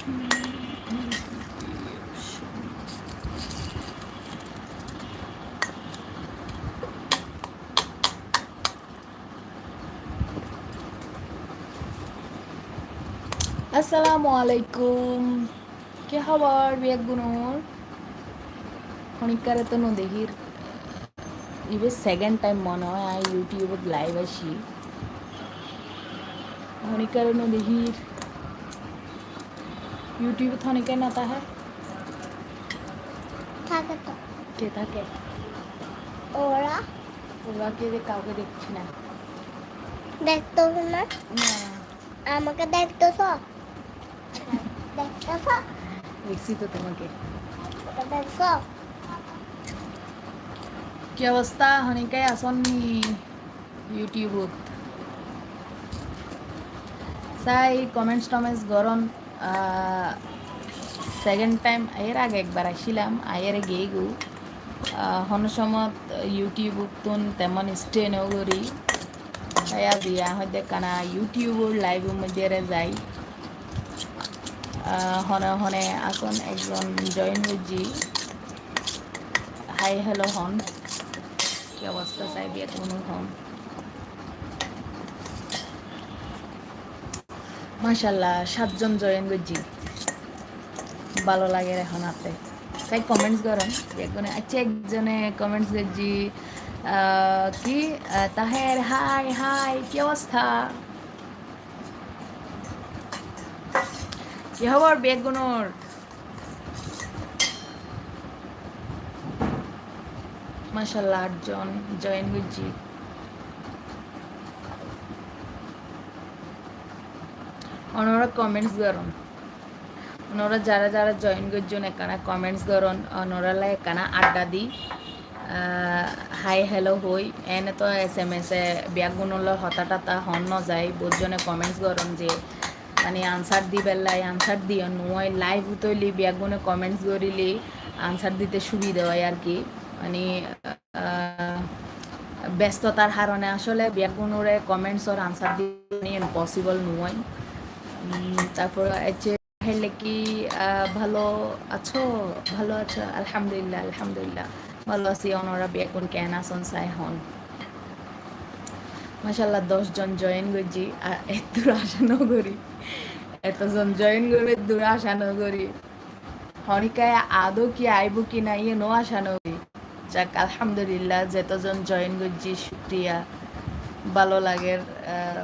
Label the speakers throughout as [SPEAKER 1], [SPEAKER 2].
[SPEAKER 1] আসসালামু আলাইকুম কি খবর বিয়াক গুনুর খনিকারে তো নদেহির ইবে সেকেন্ড টাইম মনে হয় আই ইউটিউবত লাইভ আসি খনিকারে নদেহির ইউটিউবে খনিকায় না তাহে
[SPEAKER 2] থাকে তো
[SPEAKER 1] কে থাকে
[SPEAKER 2] ওরা
[SPEAKER 1] ওরা কে কাউকে দেখছি না
[SPEAKER 2] দেখতো না আমাকে দেখতেছ দেখতেছ
[SPEAKER 1] দেখছি তো তোমাকে
[SPEAKER 2] দেখছ
[SPEAKER 1] কি অবস্থা হনিকায় আসননি ইউটিউবত চাই কমেন্টস টমেন্টস গরম সেকেন্ড টাইম এর আগে একবার আসছিলাম আয়ের গিয়ে গু হন সময় ইউটিউবত তুন তেমন স্টে নগরি। হয়া দিয়া হয়তো কানা ইউটিউবর লাইভের মধ্যে যাই। হনে হনে আসন একজন জয়েন হয়েছি হাই হ্যালো হন। কি অবস্থা চাই বিয়ে কোনো হন? মাশাল্লাহ সাতজন জয়েন করছি। ভালো লাগে এখন হাতে। তাই কমেন্টস করেন একজনে আচ্ছা একজনে কমেন্টস করছি কি? তাহের, হাই হাই, কি অবস্থা? কি খবর বেগুনোর? মাশাল্লাহ আটজন জয়েন করছি। ওনারা কমেন্টস করুন ওনারা যারা যারা জয়েন করছেন, এখানে কমেন্টস করুন ওনারা এখানে আড্ডা দি হাই হ্যালো হই। এনে তো এস এম এস এ ব্যাগুনলৈ হতা টাতা হন নযায় বহুতজনে কমেন্টস করুন যে মানে আনসার দি বেলায় আনসার দিও নয় লাইভ তৈলি ব্যাগুনে কমেন্টস করিলি আনসার দিতে সুবিধা হয় আর কি। মানে ব্যস্ততার কারণে আসলে ব্যাগুনরে কমেন্টসর আনসার দিয়ে পসিবল নয়। তারপর হচ্ছে হেলে কি ভালো আছো? ভালো আছো? আলহামদুলিল্লাহ আলহামদুলিল্লাহ। ভালো আছি ওনারা বেগুন কেন আসন চাই হন। মাসাল্লাহ দশজন জয়েন করছি আর এত দূর আশা নগরী এতজন জয়েন করবে দূর আশা নগরী হরিকায় আদৌ কি আইব কি না ইয়ে নো আশা নগরী যাক আলহামদুলিল্লাহ যতজন জয়েন করছি শুক্রিয়া। ভালো লাগে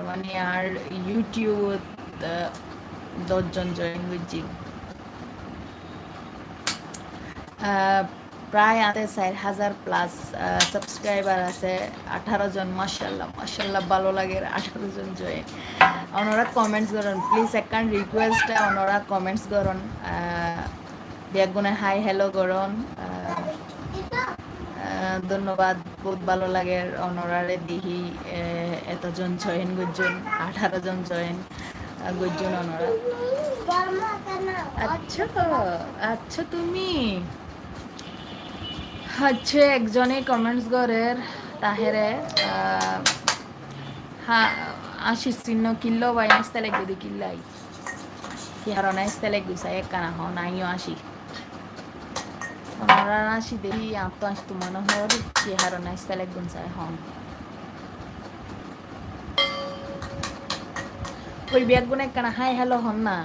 [SPEAKER 1] মানে আর ইউটিউবত আহ, দশজন জয়েন আহ, প্রায় আছে চার হাজার প্লাস সাবস্ক্রাইবার আছে আঠারো জন মার্শাল্লাহ মার্শাল্লাহ ভালো লাগে আঠারো জন জয়েন ওনারা কমেন্টস করুন প্লিজ একখান রিকোয়েস্ট ওনারা কমেন্টস করুন বেগুনে হাই হ্যালো করুন ধন্যবাদ বহুত ভালো লাগে অনরারে দিহি এতজন জয়েন গুজন আঠারো জন জয়েন গুজন অনরা আচ্ছা আচ্ছা তুমি? হচ্ছে একজনে কমেন্টস করের, তাহেরে হ্যাঁ আশি চিহ্ন কিল্লো, বাই নাস্তে লাগবে দি কিল্লাই। নাস্তে লাগবে সাই এক কানা হ নাইও আসি ওনারা আসি দেখি আত্ম আসতো মনে হর কি হারো নাস্তে লাগবে সাই হন ওই ব্যাগগুলো একখানা হাই হ্যালো হন না।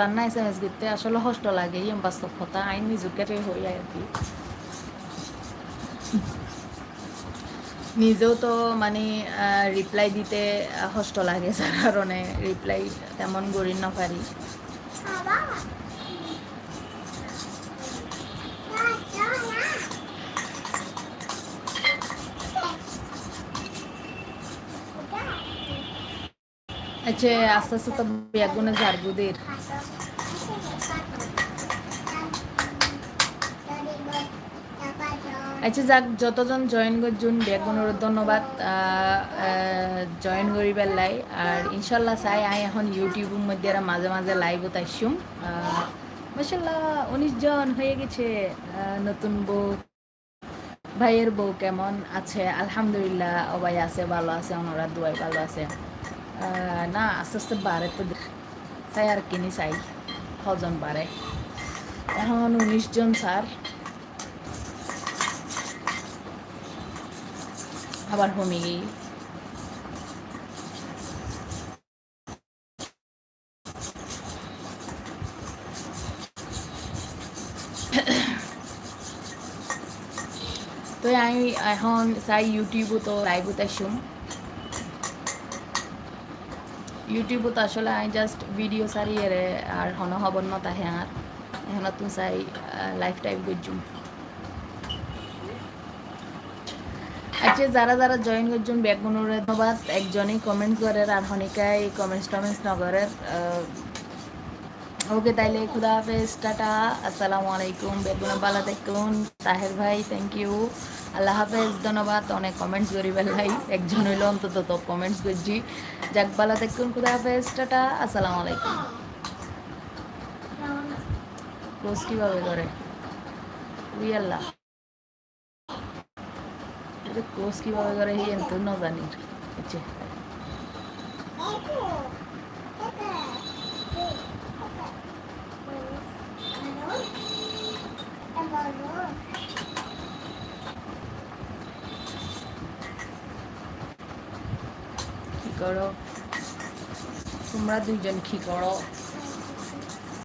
[SPEAKER 1] লাগ না এস এম এস করতে আসলে কষ্ট লাগে ইম বাস্তব কথা আইন নিজকে হই আর কি। নিজেও তো মানে রিপ্লাই দিতে আহ, লাগে যার কারণে রিপ্লাই তেমন গড়ি না পারি। আচ্ছা আস্তে আস্তে তো ব্যাগুনে ঝাড়বুদের আচ্ছা যাক, যতজন জয়েন করছুন, বেগুনের ধন্যবাদ জয়েন করি পেলাই আর ইনশাল্লাহ চাই আই এখন ইউটিউবের মধ্যে এরা মাঝে মাঝে লাইভ তাইছুম মাসাল্লাহ উনিশ জন হয়ে গেছে নতুন বউ। ভাইয়ের বউ কেমন আছে? আলহামদুলিল্লাহ সবাই আছে, ভালো আছে, ওনারা দুয়াই ভালো আছে। না, আস্তে আস্তে বাড়ে তো তাই আর কিনি চাই, ছজন বারে। এখন উনিশ জন, স্যার। আবার হোমি। তো আমি এখন চাই ইউটিউবও লাইভত আসুম। ইউটিউবত আসলে আমি জাস্ট ভিডিও সারি এরে আর হন হবর ন তাহে আর এখন তুমি চাই লাইফ টাইপ করছুম আচ্ছা যারা যারা জয়েন করছেন বেগুনের ধন্যবাদ একজনই কমেন্টস করে আর হনিকাই কমেন্টস টমেন্টস নগরের ওকে তাইলে খুদা হাফেজ, টাটা, আসসালামু আলাইকুম বেগুনা বালা দেখুন তাহের ভাই থ্যাংক ইউ আল্লাহ হাফেজ, ধন্যবাদ। অনেক কমেন্টস করি বেলাই একজন হইল অন্তত তো কমেন্টস করছি। যাক বালা দেখুন খুদা হাফেজ, টাটা, আসসালামু আলাইকুম। ক্লোজ কীভাবে করে? উই আল্লাহ। কীভাবে করে, এই এত ন জানি আচ্ছা। কি করো তোমরা দুইজন কি করো